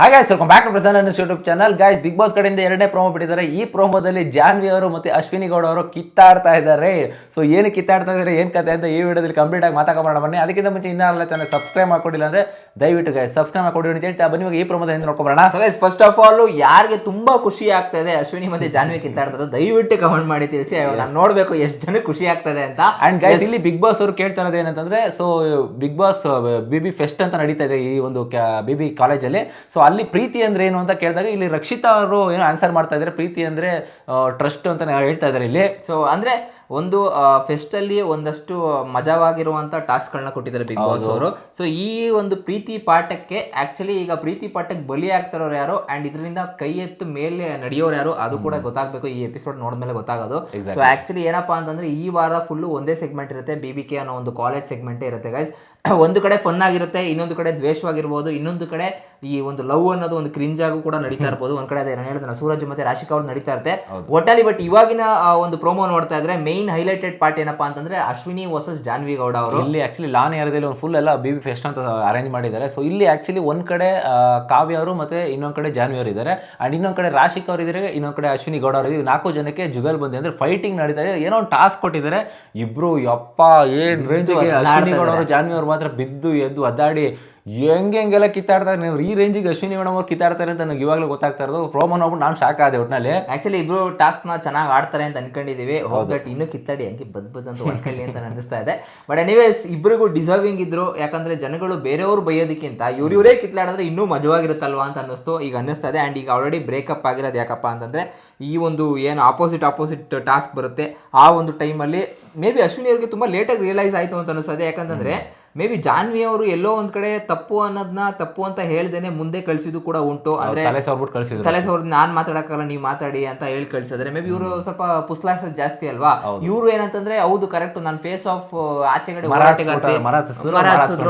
ಹಾಗೆ welcome back to Prasanna YouTube channel guys Big Boss ಕಡೆಯಿಂದ ಎರಡನೇ ಪ್ರೋಮೋ ಬಿಟ್ಟಿದ್ದಾರೆ. ಈ ಪ್ರೋಮೋದಲ್ಲಿ ಜಾನ್ವಿ ಅವರು ಮತ್ತೆ ಅಶ್ವಿನಿ ಗೌಡ ಅವರು ಕಿತ್ತಾಡ್ತಾ ಇದ್ದಾರೆ. ಸೊ ಏನು ಕಿತ್ತಾಡ್ತಾ ಇದ್ದಾರೆ ಏನು ಕತೆ ಅಂತ ಈ ವಿಡಿಯೋದಲ್ಲಿ ಕಂಪ್ಲೀಟ್ ಆಗಿ ಮಾತಾಡೋಣ ಬನ್ನಿ. ಅದಕ್ಕಿಂತ ಮುಂಚೆ ಇನ್ನೂ ಚಾನಲ್ ಸಬ್ಸ್ಕ್ರೈಬ್ ಮಾಡ್ಕೊಡಿಲ್ಲ ಅಂದ್ರೆ ದಯವಿಟ್ಟು ಗೈಸ್ ಸಬ್ಸ್ಕ್ರೈಬ್ ಮಾಡ್ಕೊಡಿ ಅಂತ ಹೇಳ್ತಾ ಬನ್ನಿ. ಈ ಏನು ನೋಡ್ಕೊಬೋಣ so guys first of all ಯಾರಿಗೆ ತುಂಬ ಖುಷಿ ಆಗ್ತಾ ಇದೆ ಅಶ್ವಿನಿ ಮತ್ತೆ ಜಾನ್ವಿ ಕಿತ್ತಾಡ್ತಾರೆ ದಯವಿಟ್ಟು ಕಮೆಂಟ್ ಮಾಡಿ ತಿಳಿಸಿ. ನಾನು ನೋಡಬೇಕು ಎಷ್ಟು ಜನಕ್ಕೆ ಖುಷಿ ಆಗ್ತದೆ ಅಂತ. ಅಂಡ್ ಗೈಸ್ ಇಲ್ಲಿ ಬಿಗ್ ಬಾಸ್ ಅವರು ಕೇಳ್ತಾ ಇರೋದು ಏನಂತಂದ್ರೆ so Big Boss B B fest ಅಂತ ನಡೀತಾ ಇದೆ ಈ ಒಂದು ಬಿ ಬಿ ಕಾಲೇಜಲ್ಲಿ ಸೊ ಅಲ್ಲಿ ಪ್ರೀತಿ ಅಂದ್ರೆ ಏನು ಅಂತ ಕೇಳಿದಾಗ ಇಲ್ಲಿ ರಕ್ಷಿತಾ ಅವರು ಏನು ಆನ್ಸರ್ ಮಾಡ್ತಾ ಇದ್ದಾರೆ. ಪ್ರೀತಿ ಅಂದ್ರೆ ಟ್ರಸ್ಟ್ ಅಂತ ಹೇಳ್ತಾ ಇದ್ದಾರೆ ಇಲ್ಲಿ. ಸೊ ಅಂದ್ರೆ ಒಂದು ಫೆಸ್ಟ್ ಅಲ್ಲಿ ಒಂದಷ್ಟು ಮಜವಾಗಿರುವಂತ ಟಾಸ್ಕ್ಗಳನ್ನ ಕೊಟ್ಟಿದ್ದಾರೆ ಬಿಗ್ ಬಾಸ್ ಅವರು. ಸೊ ಈ ಒಂದು ಪ್ರೀತಿ ಪಾಠಕ್ಕೆ ಆಕ್ಚುಲಿ ಈಗ ಪ್ರೀತಿ ಪಾಠಕ್ಕೆ ಬಲಿ ಆಗ್ತಾರೋರು ಯಾರು? ಅಂಡ್ ಇದರಿಂದ ಕೈ ಎತ್ತು ಮೇಲೆ ನಡೆಯೋರು ಯಾರು? ಅದು ಕೂಡ ಗೊತ್ತಾಗಬೇಕು. ಈ ಎಪಿಸೋಡ್ ನೋಡಿದ್ಮೇಲೆ ಗೊತ್ತಾಗೋದು. ಸೊ ಆಕ್ಚುಲಿ ಏನಪ್ಪಾ ಅಂತಂದ್ರೆ ಈ ವಾರ ಫುಲ್ ಒಂದೇ ಸೆಗ್ಮೆಂಟ್ ಇರುತ್ತೆ ಬಿ ಬಿ ಕೆ ಅನ್ನೋ ಒಂದು ಕಾಲೇಜ್ ಸೆಗ್ಮೆಂಟ್ ಇರುತ್ತೆ ಗೈಸ್ ಒಂದು ಕಡೆ ಫನ್ ಆಗಿರುತ್ತೆ ಇನ್ನೊಂದು ಕಡೆ ದ್ವೇಷವಾಗಿರ್ಬೋದು ಇನ್ನೊಂದು ಕಡೆ ಈ ಒಂದು ಲವ್ ಅನ್ನೋದು ಒಂದು ಕ್ರಿಂಜ್ ಆಗು ಕೂಡ ನಡೀತಾ ಇರ್ಬೋದು. ಒಂದ್ ಕಡೆ ಅದೇ ನಾನು ಹೇಳಿದ್ರೆ ಸೂರಜ್ ಮತ್ತೆ ರಾಶಿಕಾ ಅವ್ರು ನಡೀತಾ ಇರುತ್ತೆ. ಒಟ್ಟಲ್ಲಿ ಬಟ್ ಇವಾಗಿನ ಒಂದು ಪ್ರೋಮೋ ನೋಡ್ತಾ ಇದ್ರೆ ಮೈನ್ ಹೈಲೈಟೆಡ್ ಪಾರ್ಟ್ ಏನಪ್ಪಾ ಅಂತಂದ್ರೆ ಅಶ್ವಿನಿ ವರ್ಸಸ್ ಜಾನ್ವಿ ಗೌಡ ಅವರು. ಇಲ್ಲಿ ಆಕ್ಚುಲಿ ಲಾನ್ ಏರಿಯಾದಲ್ಲಿ ಒಂದು ಫುಲ್ ಎಲ್ಲ ಬಿ ಬಿ ಫೆಸ್ಟ್ ಅಂತ ಅರೇಂಜ್ ಮಾಡಿದ್ದಾರೆ. ಸೊ ಇಲ್ಲಿ ಆಕ್ಚುಲಿ ಒಂದ್ ಕಡೆ ಕಾವ್ಯ ಅವರು ಮತ್ತೆ ಇನ್ನೊಂದ್ ಕಡೆ ಜಾನ್ವಿ ಅವರು ಇದ್ದಾರೆ. ಅಂಡ್ ಇನ್ನೊಂದ್ ಕಡೆ ರಾಶಿಕ್ ಅವರು ಇದ್ದಾರೆ ಇನ್ನೊಂದ್ ಕಡೆ ಅಶ್ವಿನಿ ಗೌಡ ಅವರು ಇದ್ದಾರೆ. ನಾಲ್ಕು ಜನಕ್ಕೆ ಜುಗಲ್ ಬಂದಿ ಅಂದ್ರೆ ಫೈಟಿಂಗ್ ನಡೀತಾ ಇದೆ. ಏನೋ ಒಂದು ಟಾಸ್ಕ್ ಕೊಟ್ಟಿದ್ದಾರೆ. ಇಬ್ರು ಯಪ್ಪ ಏನ್ ರೇಂಜ್ ಅಶ್ವಿನಿ ಗೌಡ ಅವರು ಜಾನ್ವಿ ಅವರು ಮಾತ್ರ ಬಿದ್ದು ಎದ್ದು ಅದ್ದಾಡಿ ಹೆಂಗೆ ಹೆಂಗೆಲ್ಲ ಕಿತ್ತಾಡ್ತಾರೆ? ನೀವು ಈ ರೇಂಜಿಗೆ ಅಶ್ವಿನಿ ಮೇಡಮ್ ಅವ್ರು ಕಿತ್ತಾಡ್ತಾರೆ ಅಂತ ನನಗೆ ಇವಾಗಲೂ ಗೊತ್ತಾಗ್ತಾ ಇರೋದು. ಪ್ರೋಮೋ ನೋಡ್ಬಿಟ್ಟು ನಾನು ಶಾಕ್ ಆದೆ ಒಟ್ಟಿನಲ್ಲಿ ಆಕ್ಚುಲಿ ಇಬ್ರು ಟಾಸ್ಕ್ನ ಚೆನ್ನಾಗಿ ಆಡ್ತಾರೆ ಅಂತ ಅನ್ಕೊಂಡಿದೀವಿ. ಬಟ್ ಇನ್ನೂ ಕಿತ್ತಾಡಿ ಹಂಗೆ ಬದ್ ಬದ್ ಅಂತ ಒಳ್ಕೊಳ್ಳಿ ಅಂತ ಅನಿಸ್ತಾ ಇದೆ. ಬಟ್ ಎನಿವೇಸ್ ಇಬ್ರಿಗೂ ಡಿಸರ್ವಿಂಗ್ ಇದ್ರು. ಯಾಕಂದ್ರೆ ಜನಗಳು ಬೇರೆಯವರು ಬೈಯೋದಕ್ಕಿಂತ ಇವ್ರ ಇವರೇ ಕಿತ್ತಾಡಿದ್ರೆ ಇನ್ನೂ ಮಜವಾಗಿರುತ್ತಲ್ವಾ ಅಂತ ಅನ್ನಿಸ್ತು. ಈಗ ಅನ್ನಿಸ್ತಾ ಇದೆ. ಆ್ಯಂಡ್ ಈಗ ಆಲ್ರೆಡಿ ಬ್ರೇಕಪ್ ಆಗಿರೋದು ಯಾಕಪ್ಪ ಅಂತಂದ್ರೆ ಈ ಒಂದು ಏನು ಆಪೋಸಿಟ್ ಆಪೋಸಿಟ್ ಟಾಸ್ಕ್ ಬರುತ್ತೆ. ಆ ಒಂದು ಟೈಮಲ್ಲಿ ಮೇ ಬಿ ಅಶ್ವಿನಿ ಅವ್ರಿಗೆ ತುಂಬ ಲೇಟಾಗಿ ರಿಯಲೈಸ್ ಆಯಿತು ಅಂತ ಅನಿಸ್ತದೆ ಯಾಕಂತಂದ್ರೆ ಮೇ ಬಿ ಜಾನ್ವಿ ಅವರು ಎಲ್ಲೋ ಒಂದ್ ಕಡೆ ತಪ್ಪು ಅನ್ನೋದನ್ನ ತಪ್ಪು ಅಂತ ಹೇಳ್ದೇನೆ ಮುಂದೆ ಕಳ್ಸಿದ್ದು ಕೂಡ ಉಂಟು. ಅಂದ್ರೆ ತಲೆ ಸವರ್ಬಿಟ್ಟು ಕಳಿಸಿದ್ರು. ತಲೆ ಸೋರ್ ನಾನ್ ಮಾತಾಡಕ್ಕಲ್ಲ ನೀವು ಮಾತಾಡಿ ಅಂತ ಹೇಳಿ ಕಳ್ಸಿದ್ರೆ. ಮೇ ಬಿ ಇವರು ಸ್ವಲ್ಪ ಪುಸ್ಲಾಸ ಜಾಸ್ತಿ ಅಲ್ವಾ? ಇವರು ಏನಂತಂದ್ರೆ ಹೌದು ಕರೆಕ್ಟ್ ನಾನು ಫೇಸ್ ಆಫ್ ಆಚೆಗಡೆ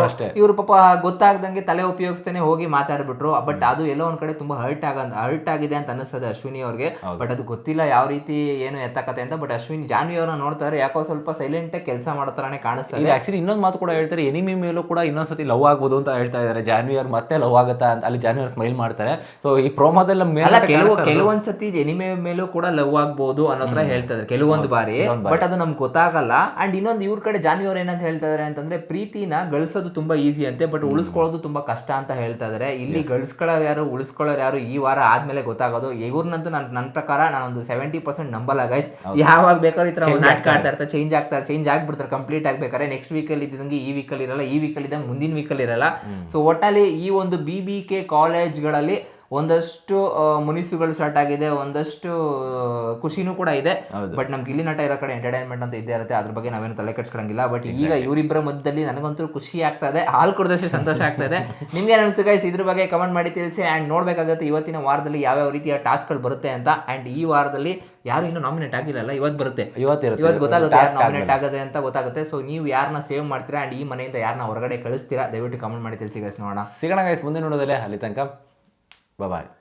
ಅಷ್ಟೇ. ಇವ್ರು ಪಾಪ ಗೊತ್ತಾಗ್ದಂಗೆ ತಲೆ ಉಪಯೋಗಿಸ್ತೇನೆ ಹೋಗಿ ಮಾತಾಡ್ಬಿಟ್ರು. ಬಟ್ ಅದು ಎಲ್ಲೋ ಒಂದ್ ಕಡೆ ತುಂಬಾ ಹರ್ಟ್ ಆಗ ಹರ್ಟ್ ಆಗಿದೆ ಅಂತ ಅನ್ನಿಸ್ತದೆ ಅಶ್ವಿನಿ ಅವ್ರಿಗೆ. ಬಟ್ ಅದು ಗೊತ್ತಿಲ್ಲ ಯಾವ ರೀತಿ ಏನು ಎತ್ತಕತೆ ಅಂತ. ಬಟ್ ಅಶ್ವಿನಿ ಜಾನ್ವಿ ಅವ್ರನ್ನ ನೋಡ್ತಾರೆ ಯಾಕೋ ಸ್ವಲ್ಪ ಸೈಲೆಂಟ್ ಕೆಲಸ ಮಾಡೋ ತರಾನೇ ಕಾಣಿಸ್ತದೆ. ಇಲ್ಲಿ ಆಕ್ಚುಲಿ ಇನ್ನೊಂದು ಮಾತು ಕೂಡ ಹೇಳ್ತಾರೆ ಎನಿಮಿ ಮೇಲೂ ಕೂಡ ಇನ್ನೊಂದ್ಸತಿ ಲವ್ ಆಗ್ಬೋದು ಅಂತ ಹೇಳ್ತಾ ಇದ್ದಾರೆ. ಜಾನ್ವಿ ಅವ್ರು ಮತ್ತೆ ಲವ್ ಆಗುತ್ತಾ ಅಂತ ಅಲ್ಲಿ ಜಾನ್ವಿ ಅವ್ರು ಸ್ಮೈಲ್ ಮಾಡ್ತಾರೆ. ಸೊ ಈ ಪ್ರೋಮೋದೆಲ್ಲ ಮೇಲೆ ಕೆಲವು ಕೆಲವೊಂದ್ ಸತಿ ಎನಿಮೆ ಮೇಲೂ ಕೂಡ ಲವ್ ಆಗ್ಬೋದು ಅನ್ನೋ ಥರ ಹೇಳ್ತಾ ಇದ್ದಾರೆ. ಕೆಲವೊಂದು ಬಾರಿ. ಬಟ್ ಅದು ನಮ್ಗೆ ಗೊತ್ತಾಗಲ್ಲ. ಅಂಡ್ ಇನ್ನೊಂದು ಇವ್ರ ಕಡೆ ಜಾನ್ವಿ ಅವ್ರು ಏನಂತ ಹೇಳ್ತಾ ಇದಾರೆ ಅಂತಂದ್ರೆ ಪ್ರೀತಿನ ಗಳಿಸೋದು ತುಂಬಾ ಈಸಿ ಅಂತೆ. ಬಟ್ ಉಳಿಸ್ಕೊಳ್ಳೋದು ತುಂಬಾ ಕಷ್ಟ ಅಂತ ಹೇಳ್ತಾ ಇದಾರೆ ಇಲ್ಲಿ ಗಳಿಸ್ಕೊಳ್ಳೋರು ಯಾರು ಉಳಿಸ್ಕೊಳ್ಳೋರು ಯಾರು ಈ ವಾರ ಆದ್ಮೇಲೆ ಗೊತ್ತಾಗೋದು. ಇವ್ರನ್ನಂತೂ ನನ್ ನನ್ನ ಪ್ರಕಾರ ನಾನೊಂದು ಒಂದು ಸೆವೆಂಟಿ ಪರ್ಸೆಂಟ್ ನಂಬಲ್ಲ ಗೈಸ್ ಯಾವಾಗ ಬೇಕಾದ್ರೂ ಈ ತರ ನಾಟಕ ಆಡ್ತಾ ಇರ್ತಾರೆ. ಚೇಂಜ್ ಆಗ್ತಾರೆ ಚೇಂಜ್ ಆಗ್ಬಿಡ್ತಾರೆ. ಕಂಪ್ಲೀಟ್ ಆಗ್ಬೇಕಾದ್ರೆ ನೆಕ್ಸ್ಟ್ ವೀಕಲ್ಲಿ ಇದ್ದಂಗೆ ಈ ವೀಕಲ್ಲಿ ಇರಲ್ಲ ಈ ವೀಕಲ್ಲಿ ಇದೆ ಮುಂದಿನ ವೀಕಲ್ಲಿ ಇರಲ್ಲ. ಸೊ ಒಟ್ಟಲ್ಲಿ ಈ ಒಂದು ಬಿ ಬಿ ಕೆ ಕಾಲೇಜ್ಗಳಲ್ಲಿ ಒಂದಷ್ಟು ಮುನಿಸುಗಳು ಸ್ಟಾರ್ಟ್ ಆಗಿದೆ ಒಂದಷ್ಟು ಖುಷಿನೂ ಕೂಡ ಇದೆ. ಬಟ್ ನಮ್ಗೆ ಇಲ್ಲಿ ನಟ ಇರೋ ಕಡೆ ಎಂಟರ್ಟೈನ್ಮೆಂಟ್ ಅಂತ ಇದ್ದೇ ಇರುತ್ತೆ ಅದ್ರ ಬಗ್ಗೆ ನಾವೇನು ತಲೆ ಕೆಡ್ಸ್ಕೊಳಂಗಿಲ್ಲ. ಬಟ್ ಈಗ ಇವರಿಬ್ಬರ ಮಧ್ಯದಲ್ಲಿ ನನಗಂತೂ ಖುಷಿ ಆಗ್ತಾ ಇದೆ ಹಾಲು ಕುಡಿದಷ್ಟು ಸಂತೋಷ ಆಗ್ತಾ ಇದೆ. ನಿಮ್ಗೆ ಅನಿಸ್ತು ಗೈಸ್ ಇದ್ರ ಬಗ್ಗೆ ಕಮೆಂಟ್ ಮಾಡಿ ತಿಳಿಸಿ ಆ್ಯಂಡ್ ನೋಡ್ಬೇಕಾಗುತ್ತೆ ಇವತ್ತಿನ ವಾರದಲ್ಲಿ ಯಾವ್ಯಾವ ರೀತಿಯ ಟಾಸ್ಕ್ಗಳು ಬರುತ್ತೆ ಅಂತ. ಆ್ಯಂಡ್ ಈ ವಾರದಲ್ಲಿ ಯಾರು ಇನ್ನೂ ನಾಮಿನೇಟ್ ಆಗಿಲ್ಲಲ್ಲ ಇವತ್ತು ಬರುತ್ತೆ. ಇವತ್ತು ಗೊತ್ತಾಗುತ್ತೆ ಯಾರು ನಾಮಿನೇಟ್ ಆಗುತ್ತೆ ಅಂತ ಗೊತ್ತಾಗುತ್ತೆ. ಸೊ ನೀವು ಯಾರನ್ನ ಸೇವ್ ಮಾಡ್ತೀರಾ ಆ್ಯಂಡ್ ಈ ಮನೆಯಿಂದ ಯಾರನ್ನ ಹೊರಗಡೆ ಕಳಿಸ್ತೀರಾ? ದಯವಿಟ್ಟು ಕಮೆಂಟ್ ಮಾಡಿ ತಿಳಿಸಿ ಗೈಸ್ ನೋಡೋಣ. ಸಿಗೋಣ ಗೈಸ್ ಮುಂದೆ ನೋಡೋದಲ್ಲೇ ಅಲ್ಲಿ ತನಕ. Bye bye.